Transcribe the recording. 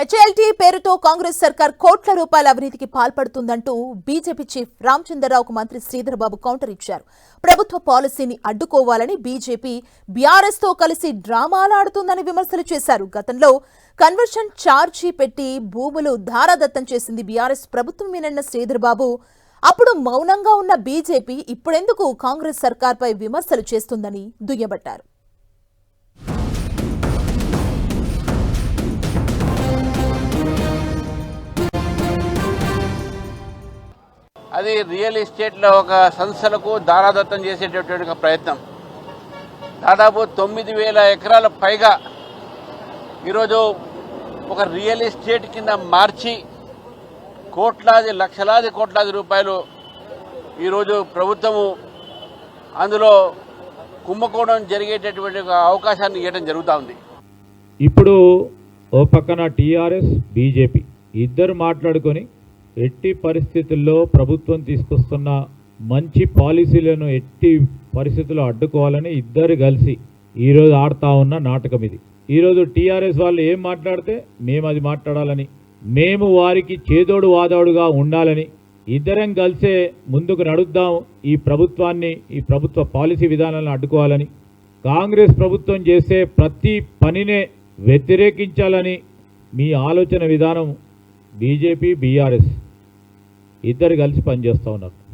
హెచ్ఎల్టీ పేరుతో కాంగ్రెస్ సర్కార్ కోట్ల రూపాయల అవినీతికి పాల్పడుతుందంటూ బీజేపీ చీఫ్ రామచంద్రరావుకు మంత్రి శ్రీధర్బాబు కౌంటర్ ఇచ్చారు. ప్రభుత్వ పాలసీని అడ్డుకోవాలని బీజేపీ బీఆర్ఎస్తో కలిసి డ్రామాలాడుతుందని విమర్శలు చేశారు. గతంలో కన్వర్షన్ ఛార్జీ పెట్టి భూములు ధారాదత్తం చేసింది బీఆర్ఎస్ ప్రభుత్వమేనన్న శ్రీధర్బాబు. అప్పుడు మౌనంగా ఉన్న బీజేపీ ఇప్పుడెందుకు కాంగ్రెస్ సర్కార్పై విమర్శలు చేస్తుందని దుయ్యబట్టారు. అది రియల్ ఎస్టేట్లో ఒక సంస్థలకు దారాదత్తం చేసేటటువంటి ప్రయత్నం. దాదాపు తొమ్మిది వేల ఎకరాల పైగా ఈరోజు ఒక రియల్ ఎస్టేట్ కింద మార్చి కోట్లాది లక్షలాది కోట్లాది రూపాయలు ఈరోజు ప్రభుత్వము అందులో కుంభకోణం జరిగేటటువంటి అవకాశాన్ని ఇవ్వడం జరుగుతూ ఉంది. ఇప్పుడు ఓ పక్కన టీఆర్ఎస్ బీజేపీ ఇద్దరు మాట్లాడుకొని ఎట్టి పరిస్థితుల్లో ప్రభుత్వం తీసుకొస్తున్న మంచి పాలసీలను ఎట్టి పరిస్థితుల్లో అడ్డుకోవాలని ఇద్దరు కలిసి ఈరోజు ఆడుతూ ఉన్న నాటకం ఇది. ఈరోజు టీఆర్ఎస్ వాళ్ళు ఏం మాట్లాడితే మేము అది మాట్లాడాలని మేము వారికి చేదోడు వాదోడుగా ఉండాలని ఇద్దరం కలిసే ముందుకు నడుద్దాం ఈ ప్రభుత్వాన్ని ఈ ప్రభుత్వ పాలసీ విధానాలను అడ్డుకోవాలని కాంగ్రెస్ ప్రభుత్వం చేసే ప్రతి పనినే వ్యతిరేకించాలని మీ ఆలోచన విధానం బీజేపీ బీఆర్ఎస్ ఇద్దరు కలిసి పనిచేస్తూ ఉన్నారు.